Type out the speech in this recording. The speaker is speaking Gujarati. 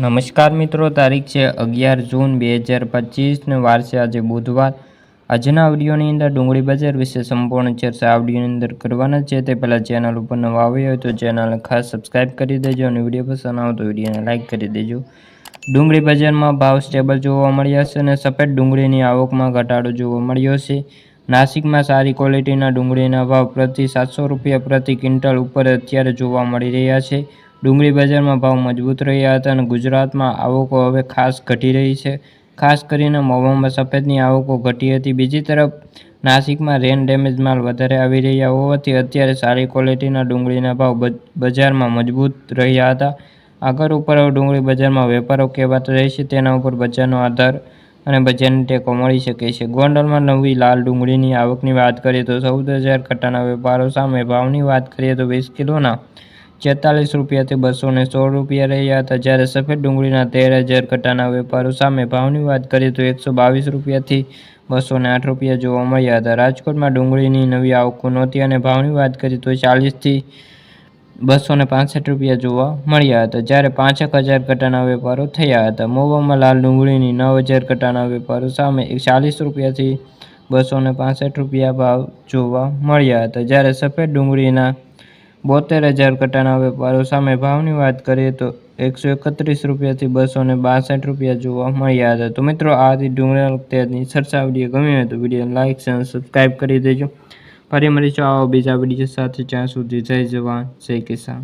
નમસ્કાર મિત્રો, તારીખ છે અગિયાર જૂન બે હજાર પચીસને વારસે આજે બુધવાર. આજના આવડીઓની અંદર ડુંગળી બજાર વિશે સંપૂર્ણ ચર્ચા આવડીઓની અંદર કરવાના છે. તે પહેલાં ચેનલ ઉપર નવા આવી હોય તો ચેનલને ખાસ સબસ્ક્રાઈબ કરી દેજો અને વીડિયો પસંદ આવે તો વિડીયોને લાઇક કરી દેજો. ડુંગળી બજારમાં ભાવ સ્ટેબલ જોવા મળ્યા છે અને સફેદ ડુંગળીની આવકમાં ઘટાડો જોવા મળ્યો છે. નાસિકમાં સારી ક્વોલિટીના ડુંગળીના ભાવ પ્રતિ સાતસો રૂપિયા પ્રતિ ક્વિન્ટલ ઉપર અત્યારે જોવા મળી રહ્યા છે. ડુંગળી બજારમાં ભાવ મજબૂત રહ્યા હતા અને ગુજરાતમાં આવકો હવે ખાસ ઘટી રહી છે. ખાસ કરીને મહુવામાં સફેદની આવકો ઘટી હતી. બીજી તરફ, નાસિકમાં રેન ડેમેજ માલ વધારે આવી રહ્યા હોવાથી અત્યારે સારી ક્વોલિટીના ડુંગળીના ભાવ બજારમાં મજબૂત રહ્યા હતા. આગળ ઉપર ડુંગળી બજારમાં વેપારો કેવા રહેશે તેના ઉપર બજારનો આધાર અને બજારની ટેકો મળી શકે છે. ગોંડલમાં નવી લાલ ડુંગળીની આવકની વાત કરીએ તો ચૌદ હજાર કટ્ટાના વેપારો સામે. ભાવની વાત કરીએ તો વીસ કિલોના છેતાલીસ રૂપિયાથી બસો ને સોળ રૂપિયા રહ્યા હતા. જ્યારે સફેદ ડુંગળીના તેર હજાર ઘટાના વેપારો સામે ભાવની વાત કરીએ તો એકસો બાવીસ રૂપિયાથી બસો ને આઠ રૂપિયા જોવા મળ્યા હતા. રાજકોટમાં ડુંગળીની નવી આવકો નહોતી અને ભાવની વાત કરીએ તો ચાલીસથી બસો ને પાસઠ રૂપિયા જોવા મળ્યા હતા. જ્યારે પાંચેક હજાર ઘટાના વેપારો થયા હતા. મોવામાં લાલ ડુંગળીની નવ હજાર ઘટાના વેપારો સામે ચાલીસ રૂપિયાથી બસો ને પાસઠ રૂપિયા ભાવ જોવા મળ્યા હતા. જ્યારે સફેદ ડુંગળીના બોતેર હજાર કટાના વેપારો સામે ભાવની વાત કરીએ તો એકસો એકત્રીસ રૂપિયાથી બસો ને બાસઠ રૂપિયા જોવા મળ્યા હતા. તો મિત્રો આથી ડુંગળીના અત્યારની ચર્ચા વીડિયો ગમ્યો તો વીડિયો લાઇક અને સબસ્ક્રાઈબ કરી દેજો. ફરી મળીશું આવા બીજા વીડિયો સાથે. જ્યાં સુધી જય જવાન, જય કિસાન.